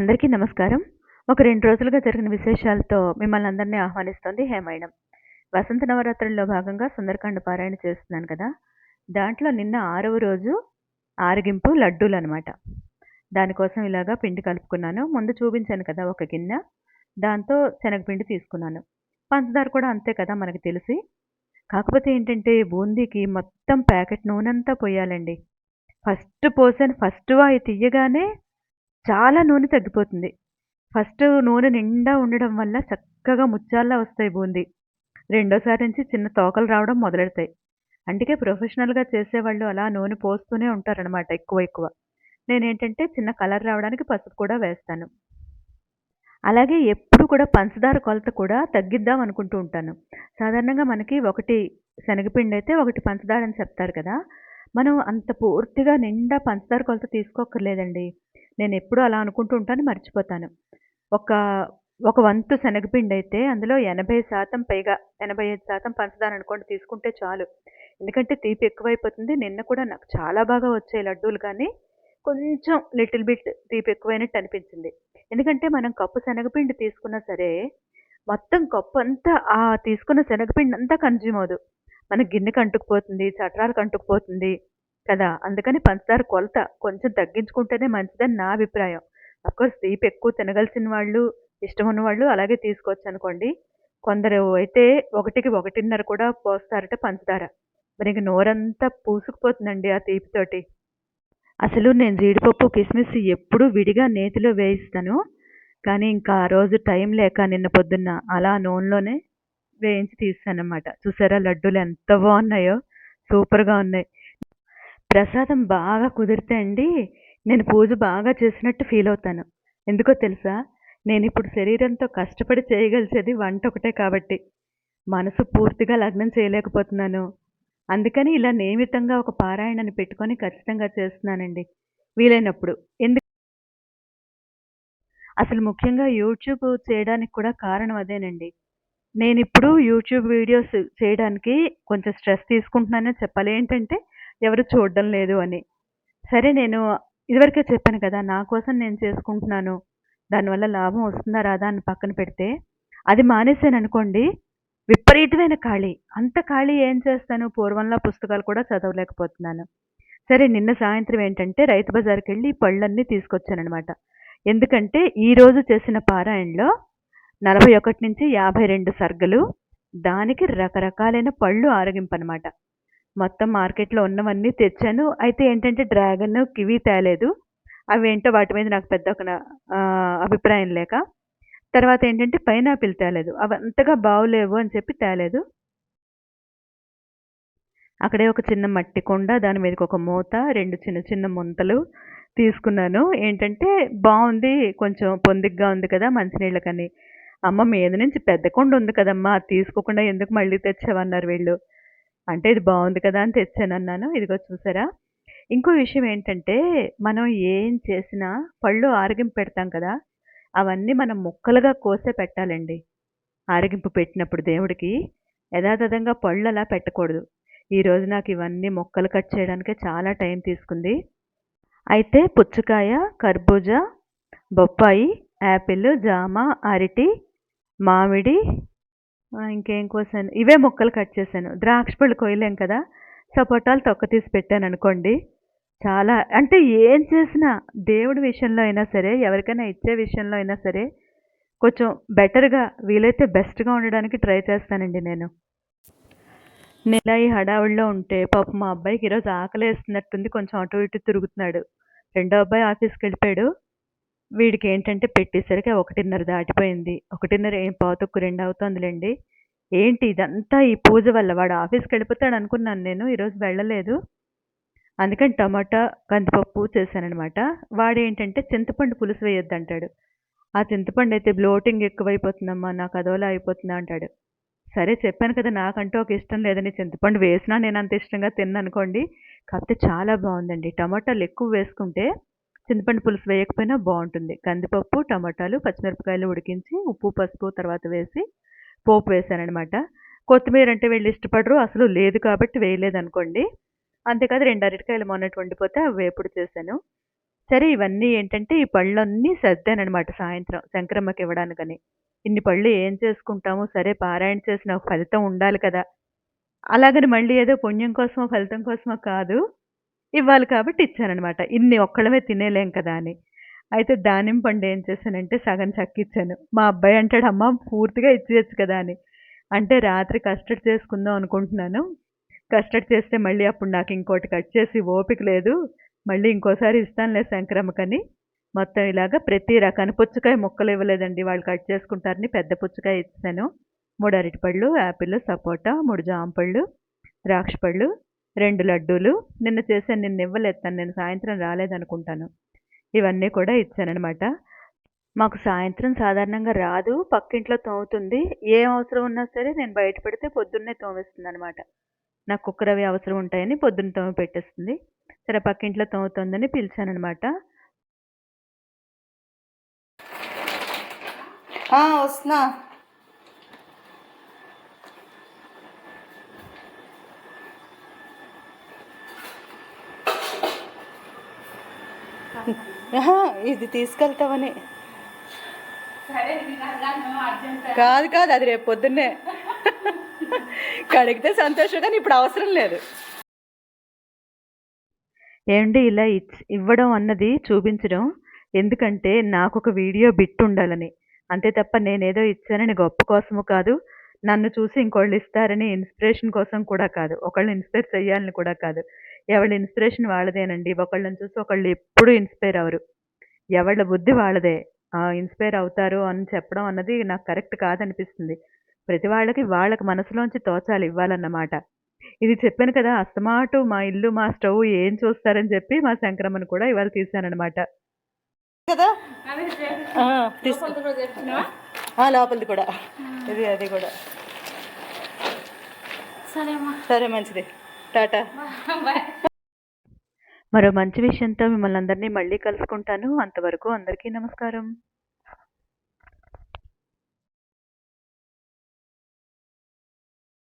అందరికీ నమస్కారం. ఒక రెండు రోజులుగా జరిగిన విశేషాలతో మిమ్మల్ని అందరినీ ఆహ్వానిస్తోంది హేమాయణం వసంత నవరాత్రుల్లో భాగంగా సుందరకాండ పారాయణ చేస్తున్నాను కదా. దాంట్లో నిన్న ఆరవ రోజు ఆరగింపు లడ్డూలు అనమాట దానికోసం ఇలాగా పిండి కలుపుకున్నాను. ముందు చూపించాను కదా ఒక గిన్నె. దాంతో శనగపిండి తీసుకున్నాను. పంచదార కూడా అంతే కదా మనకు తెలిసి. కాకపోతే ఏంటంటే బూందీకి మొత్తం ప్యాకెట్ నూనెంతా పోయాలండి. ఫస్ట్ పోసాను. ఫస్ట్ వాయి తీయగానే చాలా నూనె తగ్గిపోతుంది. ఫస్ట్ నూనె నిండా ఉండడం వల్ల చక్కగా ముత్యాల్లా వస్తాయి బూందీ. రెండోసారి నుంచి చిన్న తోకలు రావడం మొదలెడతాయి. అందుకే ప్రొఫెషనల్గా చేసేవాళ్ళు అలా నూనె పోస్తూనే ఉంటారనమాట ఎక్కువ ఎక్కువ. నేనేంటంటే చిన్న కలర్ రావడానికి పసుపు కూడా వేస్తాను. అలాగే ఎప్పుడు కూడా పంచదార కొలత కూడా తగ్గిద్దాం అనుకుంటూ ఉంటాను. సాధారణంగా మనకి ఒకటి శనగపిండి అయితే ఒకటి పంచదార అని చెప్తారు కదా. మనం అంత పూర్తిగా నిండా పంచదార కొలత తీసుకోక్కర్లేదండి. నేను ఎప్పుడూ అలా అనుకుంటూ ఉంటాను మర్చిపోతాను. ఒక ఒక వంతు శనగపిండి అయితే అందులో ఎనభై శాతం పైగా ఎనభై ఐదు శాతం పంచదార అనుకోండి తీసుకుంటే చాలు. ఎందుకంటే తీపి ఎక్కువైపోతుంది. నిన్న కూడా నాకు చాలా బాగా వచ్చాయి లడ్డూలు కానీ కొంచెం లిటిల్ బిట్ తీపి ఎక్కువైనట్టు అనిపించింది. ఎందుకంటే మనం కప్పు శనగపిండి తీసుకున్నా సరే మొత్తం కప్పు అంతా ఆ తీసుకున్న శనగపిండి అంతా కన్జ్యూమ్ అవ్వదు. మన గిన్నెకి అంటుకుపోతుంది చట్రాలకు అంటుకుపోతుంది కదా? అందుకని పంచదార కొలత కొంచెం తగ్గించుకుంటేనే మంచిదని నా అభిప్రాయం. అఫ్కోర్స్ తీపి ఎక్కువ తినగలిసిన వాళ్ళు ఇష్టం ఉన్నవాళ్ళు అలాగే తీసుకోవచ్చు అనుకోండి. కొందరు అయితే ఒకటికి ఒకటిన్నర కూడా పోస్తారట పంచదార. మరి ఇంక నోరంతా పూసుకుపోతుందండి ఆ తీపితోటి. అసలు నేను జీడిపప్పు కిస్మిస్ ఎప్పుడూ విడిగా నేతిలో వేయిస్తాను. కానీ ఇంకా ఆ రోజు టైం లేక నిన్న పొద్దున్న అలా నూనెలోనే వేయించి తీస్తానమాట చూసారా లడ్డూలు ఎంత బాగున్నాయో? సూపర్గా ఉన్నాయి. ప్రసాదం బాగా కుదిరితే అండి నేను పూజ బాగా చేసినట్టు ఫీల్ అవుతాను. ఎందుకో తెలుసా? నేను ఇప్పుడు శరీరంతో కష్టపడి చేయగలిసేది వంట ఒకటే కాబట్టి. మనసు పూర్తిగా లగ్నం చేయలేకపోతున్నాను. అందుకని ఇలా నియమితంగా ఒక పారాయణని పెట్టుకొని ఖచ్చితంగా చేస్తున్నానండి. వీలైనప్పుడు. ఎందుకు? అసలు ముఖ్యంగా యూట్యూబ్ చేయడానికి కూడా కారణం అదేనండి. నేను ఇప్పుడు యూట్యూబ్ వీడియోస్ చేయడానికి కొంచెం స్ట్రెస్ తీసుకుంటున్నానని చెప్పాలి. ఏంటంటే ఎవరు చూడడం లేదు అని. సరే నేను ఇదివరకే చెప్పాను కదా నా కోసం నేను చేసుకుంటున్నాను దానివల్ల లాభం వస్తుందా రాదా అని పక్కన పెడితే అది మానేసాను అనుకోండి విపరీతమైన ఖాళీ. అంత ఖాళీ ఏం చేస్తాను? పూర్వంలో పుస్తకాలు కూడా చదవలేకపోతున్నాను. సరే నిన్న సాయంత్రం ఏంటంటే రైతు బజార్కి వెళ్ళి పళ్ళన్నీ తీసుకొచ్చానమాట ఎందుకంటే ఈరోజు చేసిన పారాయణలో నలభై ఒకటి నుంచి యాభై రెండు సర్గలు దానికి రకరకాలైన పళ్ళు ఆరగింపనమాట మొత్తం మార్కెట్లో ఉన్నవన్నీ తెచ్చాను. అయితే ఏంటంటే డ్రాగన్ కివి తేలేదు. అవి ఏంటో వాటి మీద నాకు పెద్ద ఒక అభిప్రాయం లేక. తర్వాత ఏంటంటే పైనాపిల్ తేలేదు. అవి అంతగా బాగులేవు అని చెప్పి తేలేదు. అక్కడే ఒక చిన్న మట్టి కొండ దాని మీదకి ఒక మూత రెండు చిన్న చిన్న ముంతలు తీసుకున్నాను. ఏంటంటే బాగుంది. కొంచెం పొందిగ్గా ఉంది కదా మంచినీళ్ళకని. అమ్మ మీద నుంచి పెద్ద కొండ ఉంది కదమ్మా. తీసుకోకుండా ఎందుకు మళ్ళీ తెచ్చావన్నారు వీళ్ళు? అంటే ఇది బాగుంది కదా అని తెచ్చాను అన్నాను ఇదిగో చూసారా? ఇంకో విషయం ఏంటంటే మనం ఏం చేసినా పళ్ళు ఆరగింపు పెడతాం కదా అవన్నీ మనం ముక్కలుగా కోసే పెట్టాలండి. ఆరగింపు పెట్టినప్పుడు దేవుడికి యథాతథంగా పళ్ళు అలా పెట్టకూడదు. ఈరోజు నాకు ఇవన్నీ మొక్కలు కట్ చేయడానికే చాలా టైం తీసుకుంది. అయితే పుచ్చకాయ కర్బూజా బొప్పాయి యాపిల్ జామ అరటి మామిడి ఇంకేం కోసాను? ఇవే మొక్కలు కట్ చేశాను. ద్రాక్ష పళ్ళు కొయ్యలేం కదా? సపోటాలు తొక్క తీసి పెట్టాను అనుకోండి. చాలా అంటే ఏం చేసినా దేవుడి విషయంలో అయినా సరే ఎవరికైనా ఇచ్చే విషయంలో అయినా సరే కొంచెం బెటర్గా వీలైతే బెస్ట్గా ఉండడానికి ట్రై చేస్తానండి నేను. నెల ఈ హడావుడిలో ఉంటే పాపం మా అబ్బాయికి ఈరోజు ఆకలి వేస్తున్నట్టుంది కొంచెం అటు ఇటు తిరుగుతున్నాడు. రెండో అబ్బాయి ఆఫీస్కి వెళ్ళిపోయాడు. వీడికి ఏంటంటే పెట్టేసరికి ఒకటిన్నర దాటిపోయింది. ఒకటిన్నర ఏం పావుతొక్కు రెండు అవుతుందిలేండి. ఏంటి ఇదంతా ఈ పూజ వల్ల? వాడు ఆఫీస్కి వెళ్ళిపోతాడు అనుకున్నాను నేను ఈరోజు వెళ్ళలేదు. అందుకని టమాటా కందిపప్పు చేశానమాట వాడు ఏంటంటే చింతపండు పులుసు వేయొద్దు అంటాడు ఆ చింతపండు అయితే బ్లోటింగ్ ఎక్కువైపోతుందమ్మా నాకు అదోలా అయిపోతుందా అంటాడు. సరే చెప్పాను కదా నాకంటూ ఒక ఇష్టం లేదని చింతపండు వేసినా నేను అంత ఇష్టంగా తిన్ననుకోండి. కాకపోతే చాలా బాగుందండి. టమాటాలు ఎక్కువ వేసుకుంటే చింతపండు పులుసు వేయకపోయినా బాగుంటుంది కందిపప్పు టమాటాలు పచ్చిమిరపకాయలు ఉడికించి ఉప్పు పసుపు తర్వాత వేసి పోపు వేసానమాట కొత్తిమీర అంటే వీళ్ళు ఇష్టపడరు అసలు లేదు కాబట్టి వేయలేదు అనుకోండి అంతేకాదు రెండు అరటికాయలు మొన్నటి వండిపోతే అవి వేపుడు చేశాను సరే ఇవన్నీ ఏంటంటే ఈ పళ్ళన్నీ సర్దానమాట సాయంత్రం శంకరమ్మకి ఇవ్వడానికని. ఇన్ని పళ్ళు ఏం చేసుకుంటాము, సరే పారాయణ చేసిన ఫలితం ఉండాలి కదా! అలాగని మళ్ళీ ఏదో పుణ్యం కోసమో, ఫలితం కోసమో కాదు. ఇవ్వాలి కాబట్టి ఇచ్చాననమాట. ఇన్ని ఒక్కళ్ళమే తినేలేం కదా అని. అయితే దానిమ్మ పండు ఏం చేశానంటే సగం చక్కిచ్చాను మా అబ్బాయి అంటాడు, "అమ్మ పూర్తిగా ఇచ్చేయొచ్చు కదా!" అని. అంటే రాత్రి కస్టర్డ్ చేసుకుందాం అనుకుంటున్నాను. కస్టర్డ్ చేస్తే మళ్ళీ అప్పుడు నాకు ఇంకోటి కట్ చేసి ఓపిక లేదు. మళ్ళీ ఇంకోసారి ఇస్తానులే సంక్రమకని మొత్తం ఇలాగ ప్రతి రకాన్ని పుచ్చకాయ ముక్కలు ఇవ్వలేదండి. వాళ్ళు కట్ చేసుకుంటారని పెద్ద పుచ్చకాయ ఇచ్చాను. మూడు అరటిపళ్ళు, యాపిల్, సపోటా, మూడు జాంపళ్ళు, ద్రాక్ష పళ్ళు, రెండు లడ్డూలు. నిన్న చేశాను. నిన్న ఇవ్వలేదు నేను సాయంత్రం రాలేదనుకుంటాను. ఇవన్నీ కూడా ఇచ్చాననమాట. మాకు సాయంత్రం సాధారణంగా రాదు. పక్కింట్లో తోముతుంది. ఏం అవసరం ఉన్నా సరే నేను బయట పెడితే పొద్దున్నే తోమేస్తుందనమాట. నాకు కుక్కర్ అవి అవసరం ఉంటాయని పొద్దున్న తోమి పెట్టేస్తుంది. సరే పక్కింట్లో తోముతోందని పిలిచానమాట వస్తున్నా ఇది తీసుకెళ్తావని కాదు కాదు అది రేపు పొద్దున్నే కడిగితే సంతోషం కానీ ఇప్పుడు అవసరం లేదు ఏవండి ఇలా ఇచ్ ఇవ్వడం అన్నది చూపించడం ఎందుకంటే నాకొక వీడియో బిట్ ఉండాలని. అంతే తప్ప నేనేదో ఇచ్చానని గొప్ప కోసము కాదు. నన్ను చూసి ఇంకోళ్ళు ఇస్తారని ఇన్స్పిరేషన్ కోసం కూడా కాదు. ఒకళ్ళని ఇన్స్పైర్ చేయాలని కూడా కాదు. ఎవళ్ళ ఇన్స్పిరేషన్ వాళ్ళదేనండి. ఒకళ్ళని చూసి ఒకళ్ళు ఎప్పుడూ ఇన్స్పైర్ అవ్వరు. ఎవళ్ళ బుద్ధి వాళ్ళదే. ఆ! ఇన్స్పైర్ అవుతారు అని చెప్పడం అన్నది నాకు కరెక్ట్ కాదనిపిస్తుంది. ప్రతి వాళ్ళకి వాళ్ళకి మనసులోంచి తోచాలి ఇవ్వాలన్నమాట. ఇది చెప్పాను కదా! అస్తమాటు మా ఇల్లు, మా స్టవ్ ఏం చూస్తారని చెప్పి మా శంకరమ్మని కూడా ఇవాళ. కదా తీసుకో ఆ, లోపలిది కూడా ఇది అది కూడా సరే మంచిది టాటా మరో మంచి విషయంతో మిమ్మల్ని అందరినీ మళ్ళీ కలుసుకుంటాను. అంతవరకు అందరికీ నమస్కారం.